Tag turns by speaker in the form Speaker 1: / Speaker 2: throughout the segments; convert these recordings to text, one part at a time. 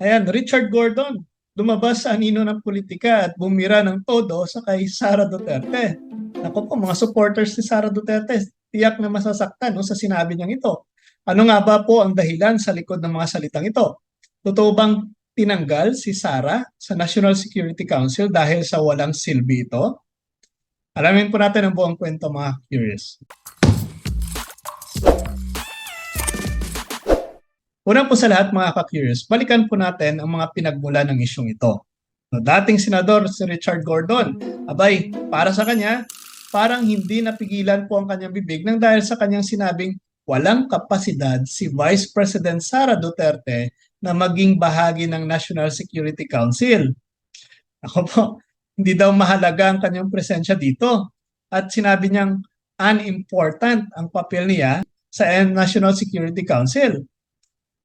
Speaker 1: Ayan, Richard Gordon, lumabas sa anino ng politika at bumira ng todo sa kay Sara Duterte. Ako po, mga supporters ni Sara Duterte, tiyak na masasaktan no, sa sinabi niyang ito. Ano nga ba po ang dahilan sa likod ng mga salitang ito? Totoo bang tinanggal si Sara sa National Security Council dahil sa walang silbi ito? Alamin po natin ang buong kwento mga curious. Una po sa lahat mga ka-curious, balikan po natin ang mga pinagmula ng isyong ito. No, dating senador si Richard Gordon, abay, para sa kanya, parang hindi napigilan po ang kanyang bibig nang dahil sa kanyang sinabing walang kapasidad si Vice President Sara Duterte na maging bahagi ng National Security Council. Ako po, hindi daw mahalaga ang kanyang presensya dito. At sinabi niyang unimportant ang papel niya sa National Security Council.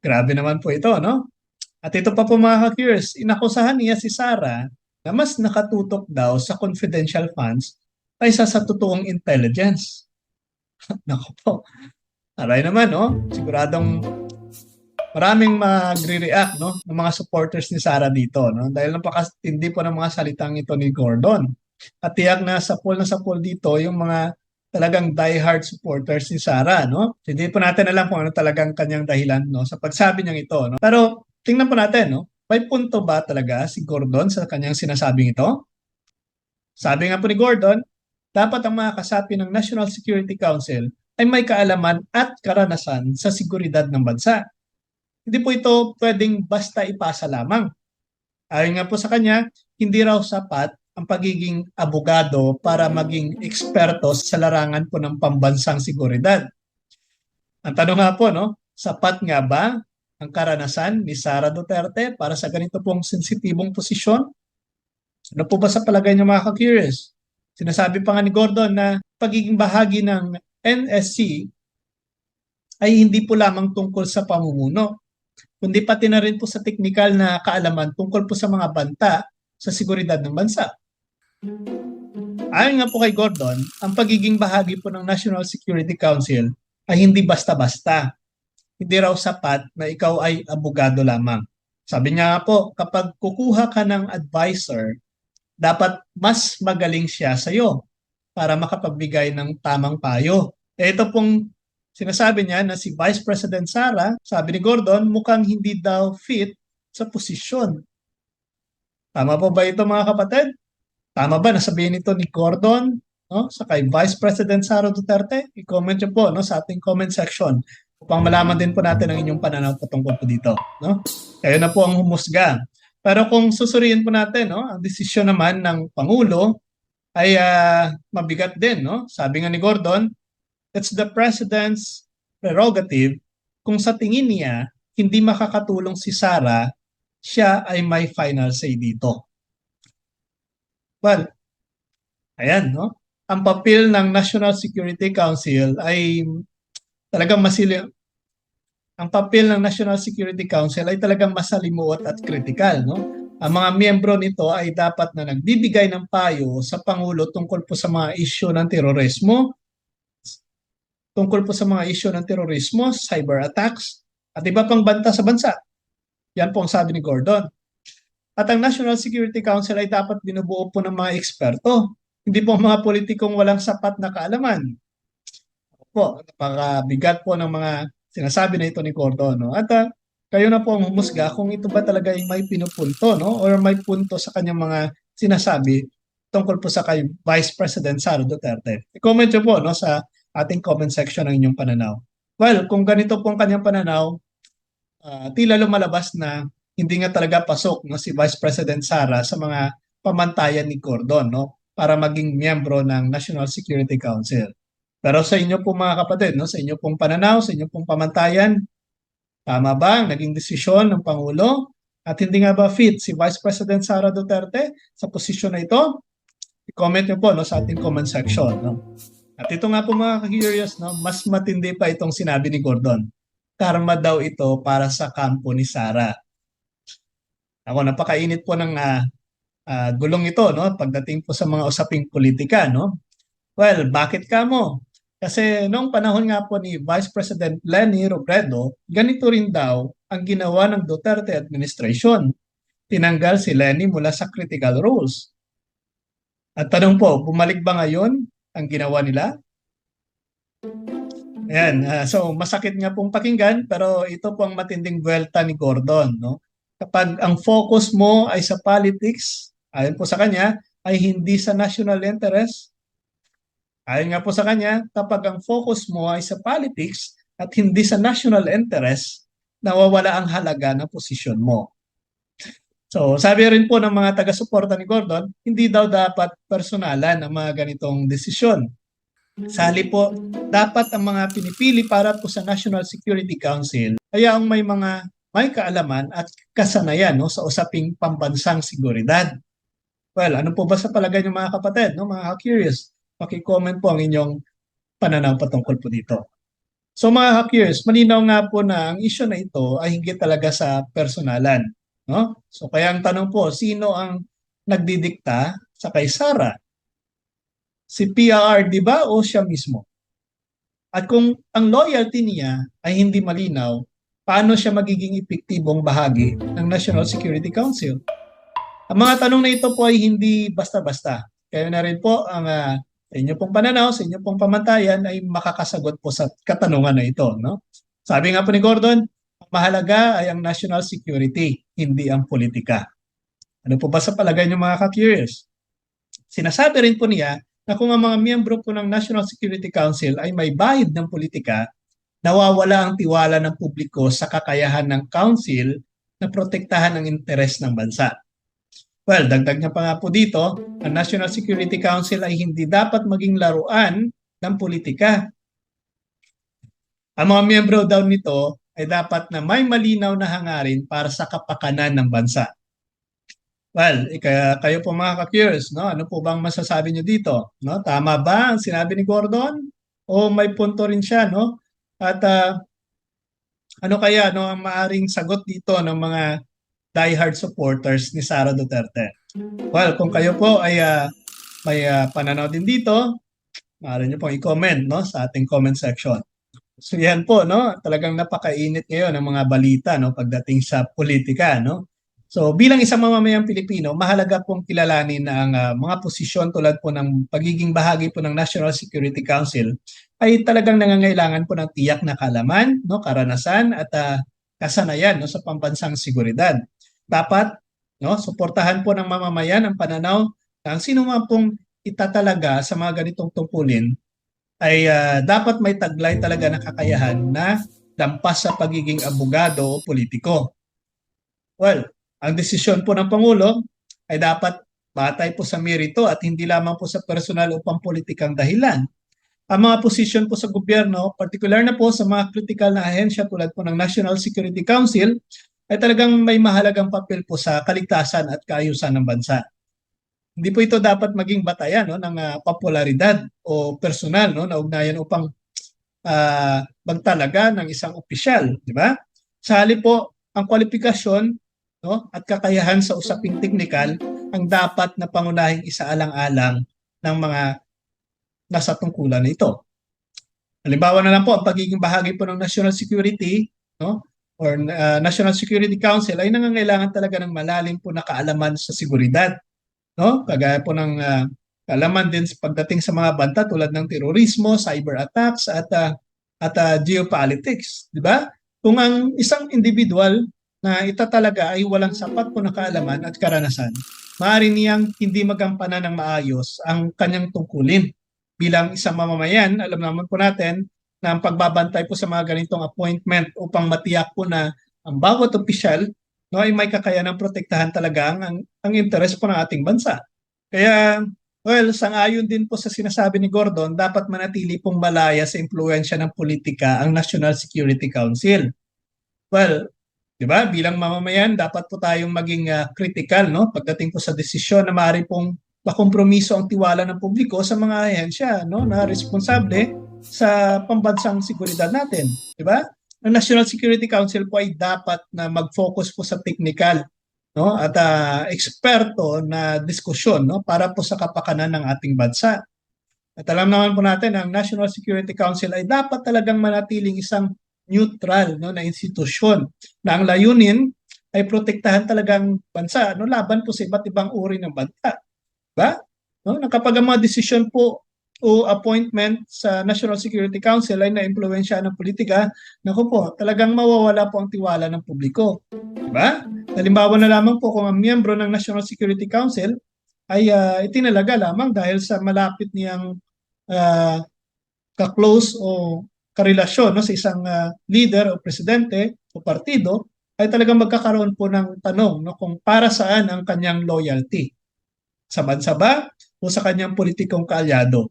Speaker 1: Grabe naman po ito, no? At ito pa po mga ka-curious, inakusahan niya si Sara na mas nakatutok daw sa confidential funds kaysa sa totoong intelligence. Nako po. Aray naman, no? Siguradong maraming magre-react, no? Ng mga supporters ni Sara dito, no? Dahil napakatindi po ng mga salitang ito ni Gordon. At tiyak na sa poll na sa poll dito, yung mga talagang diehard supporters ni Sara, no? Hindi po natin alam kung ano talagang kanyang dahilan, no? Sa pagsabi niyang ito, no? Pero tingnan po natin, no? May punto ba talaga si Gordon sa kanyang sinasabing ito? Sabi nga po ni Gordon, dapat ang mga kasapi ng National Security Council ay may kaalaman at karanasan sa seguridad ng bansa. Hindi po ito pwedeng basta ipasa lamang. Ayon nga po sa kanya, hindi raw sapat ang pagiging abogado para maging eksperto sa larangan po ng pambansang seguridad. Ang tanong nga po, no, sapat nga ba ang karanasan ni Sara Duterte para sa ganito pong sensitibong posisyon? Ano po ba sa palagay niyo mga ka-curious? Sinasabi pa nga ni Gordon na pagiging bahagi ng NSC ay hindi po lamang tungkol sa pamumuno, kundi pati na rin po sa teknikal na kaalaman tungkol po sa mga banta sa seguridad ng bansa. Ayon nga po kay Gordon, ang pagiging bahagi po ng National Security Council ay hindi basta-basta. Hindi raw sapat na ikaw ay abogado lamang. Sabi niya nga po, kapag kukuha ka ng advisor, dapat mas magaling siya sa iyo para makapagbigay ng tamang payo. Eh, ito pong sinasabi niya na si Vice President Sara, sabi ni Gordon, mukhang hindi daw fit sa posisyon. Tama po ba ito mga kapatid? Tama ba nasabihin ito ni Gordon no, sa kay Vice President Sara Duterte? I-comment niyo po no, sa ating comment section upang malaman din po natin ang inyong pananaw patungkol po dito. No? Kayo na po ang humusga. Pero kung susuriin po natin, no, ang desisyon naman ng Pangulo ay uh, mabigat din. No? Sabi nga ni Gordon, it's the President's prerogative kung sa tingin niya hindi makakatulong si Sara, siya ay may final say dito. Well, ayan, no? Ang papel ng National Security Council ay talagang masili ang papel ng National Security Council ay talagang masalimuot at kritikal, no? Ang mga miyembro nito ay dapat na nagbibigay ng payo sa Pangulo tungkol po sa mga isyu ng terorismo, tungkol po sa mga isyu ng terorismo, cyber attacks, at iba pang banta sa bansa. Yan po ang sabi ni Gordon. At ang National Security Council ay dapat binubuo po ng mga eksperto, hindi po mga politikong walang sapat na kaalaman. Po, napakabigat po ng mga sinasabi na ito ni Gordon. No? At uh, kayo na po ang humusga kung ito ba talaga ay may pinupunto no? or may punto sa kanyang mga sinasabi tungkol po sa kay Vice President Sara Duterte. I-comment po no, sa ating comment section ang inyong pananaw. Well, kung ganito po ang kanyang pananaw, uh, tila lumalabas na hindi nga talaga pasok no, si Vice President Sara sa mga pamantayan ni Gordon no, para maging miyembro ng National Security Council. Pero sa inyo po mga kapatid, no, sa inyo pong pananaw, sa inyo pong pamantayan, tama ba ang naging desisyon ng Pangulo? At hindi nga ba fit si Vice President Sara Duterte sa posisyon na ito? I-comment nyo po no, sa ating comment section. No? At ito nga po mga curious, no, mas matindi pa itong sinabi ni Gordon. Karma daw ito para sa kampo ni Sara. Ako, napakainit po ng uh, uh, gulong ito no, pagdating po sa mga usaping politika. No? Well, bakit ka mo? Kasi noong panahon nga po ni Vice President Leni Robredo, ganito rin daw ang ginawa ng Duterte administration. Tinanggal si Leni mula sa critical roles. At tanong po, bumalik ba ngayon ang ginawa nila? Ayan, ah, so masakit nga pong pakinggan pero ito po ang matinding buwelta ni Gordon. No? Kapag ang focus mo ay sa politics, ayon po sa kanya, ay hindi sa national interest. Ayon nga po sa kanya, kapag ang focus mo ay sa politics at hindi sa national interest, nawawala ang halaga ng posisyon mo. So, sabi rin po ng mga taga-suporta ni Gordon, hindi daw dapat personalan ang mga ganitong desisyon. Sali po, dapat ang mga pinipili para po sa National Security Council ay ang may mga may kaalaman at kasanayan no, sa usaping pambansang seguridad. Well, ano po ba sa palagay ng mga kapatid, no, mga curious? Paki-comment po ang inyong pananaw patungkol po dito. So mga curious, malinaw nga po na ang issue na ito ay hindi talaga sa personalan. No? So kaya ang tanong po, sino ang nagdidikta sa kay Sara? Si PRR, di ba, o siya mismo? At kung ang loyalty niya ay hindi malinaw, paano siya magiging epektibong bahagi ng National Security Council? Ang mga tanong na ito po ay hindi basta-basta. Kaya na rin po ang uh, inyo pong pananaw, sa inyo pong pamantayan ay makakasagot po sa katanungan na ito. No? Sabi nga po ni Gordon, mahalaga ay ang national security, hindi ang politika. Ano po ba sa palagay niyo mga ka-curious? Sinasabi rin po niya na kung ang mga miyembro po ng National Security Council ay may bahid ng politika, nawawala ang tiwala ng publiko sa kakayahan ng council na protektahan ang interes ng bansa. Well, dagdag niya pa nga po dito, ang National Security Council ay hindi dapat maging laruan ng politika. Ang mga miyembro daw nito ay dapat na may malinaw na hangarin para sa kapakanan ng bansa. Well, kaya kayo po mga ka-curious, no? Ano po bang masasabi niyo dito? No? Tama ba ang sinabi ni Gordon? O may punto rin siya, no? At uh, ano kaya no ang maaring sagot dito ng mga diehard supporters ni Sara Duterte? Well, kung kayo po ay uh, may uh, pananaw din dito, maaari niyo pong i-comment no sa ating comment section. So yan po no, talagang napakainit ngayon ng mga balita no pagdating sa politika no. So bilang isang mamamayang Pilipino, mahalaga pong kilalanin ang uh, mga posisyon tulad po ng pagiging bahagi po ng National Security Council ay talagang nangangailangan po ng tiyak na kalaman, no, karanasan at uh, kasanayan no, sa pambansang seguridad. Dapat no, suportahan po ng mamamayan ang pananaw na ang sino man pong itatalaga sa mga ganitong tungkulin ay uh, dapat may taglay talaga na kakayahan na dampas sa pagiging abogado o politiko. Well, ang desisyon po ng Pangulo ay dapat batay po sa merito at hindi lamang po sa personal o pampolitikang dahilan. Ang mga posisyon po sa gobyerno, particular na po sa mga critical na ahensya tulad po ng National Security Council, ay talagang may mahalagang papel po sa kaligtasan at kaayusan ng bansa. Hindi po ito dapat maging batayan no, ng uh, popularidad o personal no, na ugnayan upang uh, magtalaga ng isang opisyal. Di ba? Sa halip po, ang kwalifikasyon no, at kakayahan sa usaping teknikal ang dapat na pangunahing isaalang-alang ng mga nasa tungkulan na ito. Halimbawa na lang po, ang pagiging bahagi po ng national security no, or uh, National Security Council ay nangangailangan talaga ng malalim po na kaalaman sa seguridad. No? Kagaya po ng uh, kaalaman din pagdating sa mga banta tulad ng terorismo, cyber attacks at uh, at uh, geopolitics, di ba? Kung ang isang individual na ita talaga ay walang sapat po na kaalaman at karanasan, maaari niyang hindi magampanan ng maayos ang kanyang tungkulin. Bilang isang mamamayan, alam naman po natin na ang pagbabantay po sa mga ganitong appointment upang matiyak po na ang bawat opisyal no, ay may kakayanang protektahan talaga ang, ang interes po ng ating bansa. Kaya, well, sangayon din po sa sinasabi ni Gordon, dapat manatili pong malaya sa impluensya ng politika ang National Security Council. Well, 'Di ba? Bilang mamamayan, dapat po tayong maging uh, critical no pagdating po sa desisyon na maaari pong makompromiso ang tiwala ng publiko sa mga ahensya no na responsable sa pambansang seguridad natin, 'di ba? Ang National Security Council po ay dapat na mag-focus po sa technical no at uh, eksperto na diskusyon no para po sa kapakanan ng ating bansa. At alam naman po natin ang National Security Council ay dapat talagang manatiling isang neutral no, na institusyon na ang layunin ay protektahan talagang bansa no, laban po sa iba't ibang uri ng bansa. Diba? No, kapag ang mga desisyon po o appointment sa National Security Council ay na-impluensya ng politika, naku po, talagang mawawala po ang tiwala ng publiko. Diba? Halimbawa na lamang po kung ang miyembro ng National Security Council ay uh, itinalaga lamang dahil sa malapit niyang uh, ka-close o karelasyon no, sa isang uh, leader o presidente o partido, ay talagang magkakaroon po ng tanong no, kung para saan ang kanyang loyalty. Sa bansa ba o sa kanyang politikong kaalyado?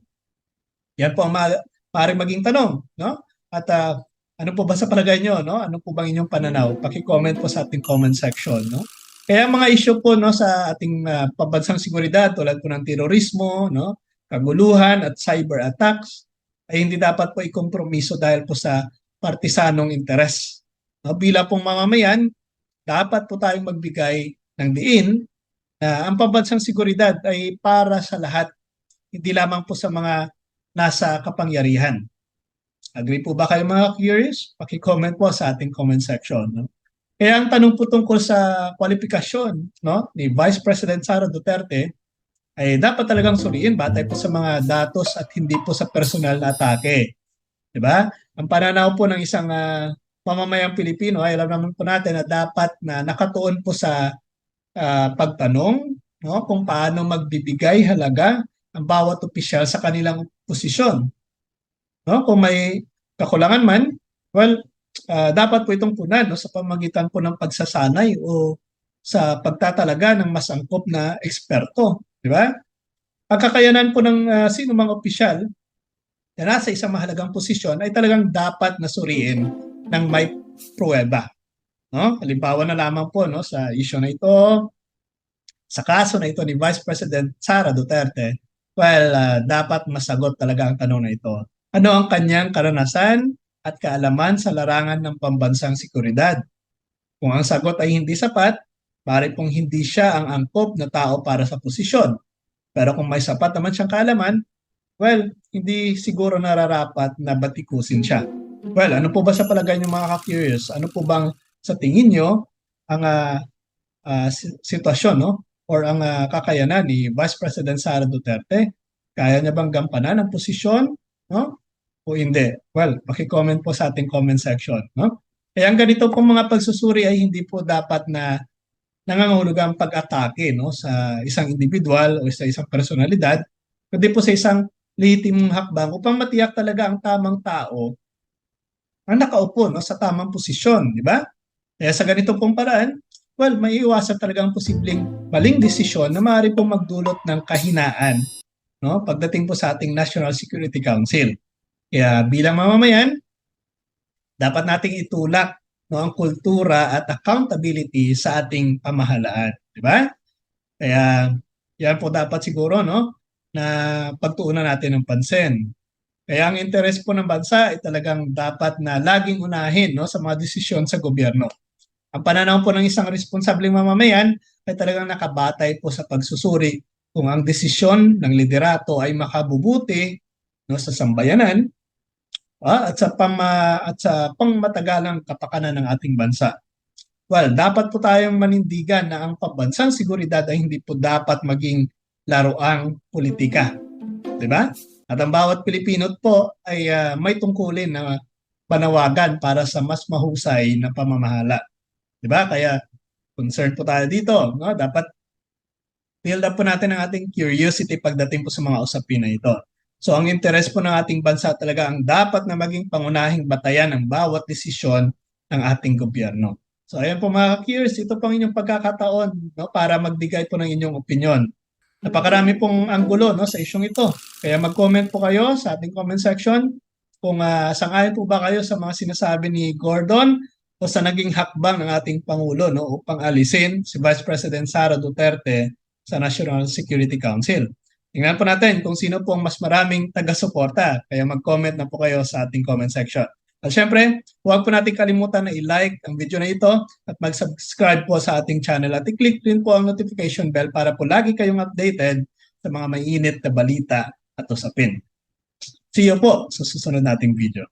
Speaker 1: Yan po ang ma- maaaring maging tanong. No? At uh, ano po ba sa palagay nyo? No? Ano po bang inyong pananaw? Paki-comment po sa ating comment section. No? Kaya mga issue po no, sa ating uh, pambansang seguridad tulad po ng terorismo, no? kaguluhan at cyber attacks ay hindi dapat po ikompromiso dahil po sa partisanong interes. No? Bila pong mamamayan, dapat po tayong magbigay ng diin na ang pambansang seguridad ay para sa lahat, hindi lamang po sa mga nasa kapangyarihan. Agree po ba kayo mga curious? Paki-comment po sa ating comment section. No? Kaya ang tanong po tungkol sa kwalifikasyon no, ni Vice President Sara Duterte ay dapat talagang suriin batay po sa mga datos at hindi po sa personal na atake. 'Di ba? Ang pananaw po ng isang uh, mamamayang Pilipino ay alam naman po natin na dapat na nakatuon po sa uh, pagtanong no, kung paano magbibigay halaga ang bawat opisyal sa kanilang posisyon. No? Kung may kakulangan man, well, uh, dapat po itong punan no, sa pamagitan po ng pagsasanay o sa pagtatalaga ng mas angkop na eksperto. Di ba? Ang po ng uh, sino mang opisyal na nasa isang mahalagang posisyon ay talagang dapat nasuriin ng may pruweba. No? Halimbawa na lamang po no, sa issue na ito, sa kaso na ito ni Vice President Sara Duterte, Well, uh, dapat masagot talaga ang tanong na ito. Ano ang kanyang karanasan at kaalaman sa larangan ng pambansang seguridad? Kung ang sagot ay hindi sapat, pare pong hindi siya ang angkop na tao para sa posisyon. Pero kung may sapat naman siyang kaalaman, well, hindi siguro nararapat na batikusin siya. Well, ano po ba sa palagay niyo mga ka-curious? Ano po bang sa tingin niyo ang uh, uh, sitwasyon no? or ang uh, kakayanan ni Vice President Sara Duterte? Kaya niya bang gampanan ang posisyon? No? O hindi? Well, paki-comment po sa ating comment section. No? Kaya ang ganito pong mga pagsusuri ay hindi po dapat na nangangahulugang pag-atake no, sa isang individual o sa isang personalidad, kundi po sa isang lehitimong hakbang upang matiyak talaga ang tamang tao ang nakaupo no, sa tamang posisyon, di ba? Kaya sa ganito pong paraan, well, may iwasan talaga ang posibleng maling desisyon na maaari pong magdulot ng kahinaan no, pagdating po sa ating National Security Council. Kaya bilang mamamayan, dapat nating itulak no, ang kultura at accountability sa ating pamahalaan. Di ba? Kaya yan po dapat siguro no, na pagtuunan natin ng pansin. Kaya ang interes po ng bansa ay talagang dapat na laging unahin no, sa mga desisyon sa gobyerno. Ang pananaw po ng isang responsableng mamamayan ay talagang nakabatay po sa pagsusuri kung ang desisyon ng liderato ay makabubuti no, sa sambayanan ah, at sa pang at sa pangmatagalang kapakanan ng ating bansa. Well, dapat po tayong manindigan na ang pambansang seguridad ay hindi po dapat maging laruang politika. 'Di ba? At ang bawat Pilipino po ay uh, may tungkulin na panawagan para sa mas mahusay na pamamahala. 'Di ba? Kaya concerned po tayo dito, no? Dapat build up po natin ang ating curiosity pagdating po sa mga usapin na ito. So ang interes po ng ating bansa talaga ang dapat na maging pangunahing batayan ng bawat desisyon ng ating gobyerno. So ayan po mga curious, ito pong inyong pagkakataon no, para magbigay po ng inyong opinion. Napakarami pong anggulo no, sa isyong ito. Kaya mag-comment po kayo sa ating comment section kung uh, sangayon po ba kayo sa mga sinasabi ni Gordon o sa naging hakbang ng ating Pangulo no, upang alisin si Vice President Sara Duterte sa National Security Council. Tingnan po natin kung sino po ang mas maraming taga-suporta. Kaya mag-comment na po kayo sa ating comment section. At syempre, huwag po natin kalimutan na i-like ang video na ito at mag-subscribe po sa ating channel at i-click din po ang notification bell para po lagi kayong updated sa mga mainit na balita at usapin. See you po sa susunod nating video.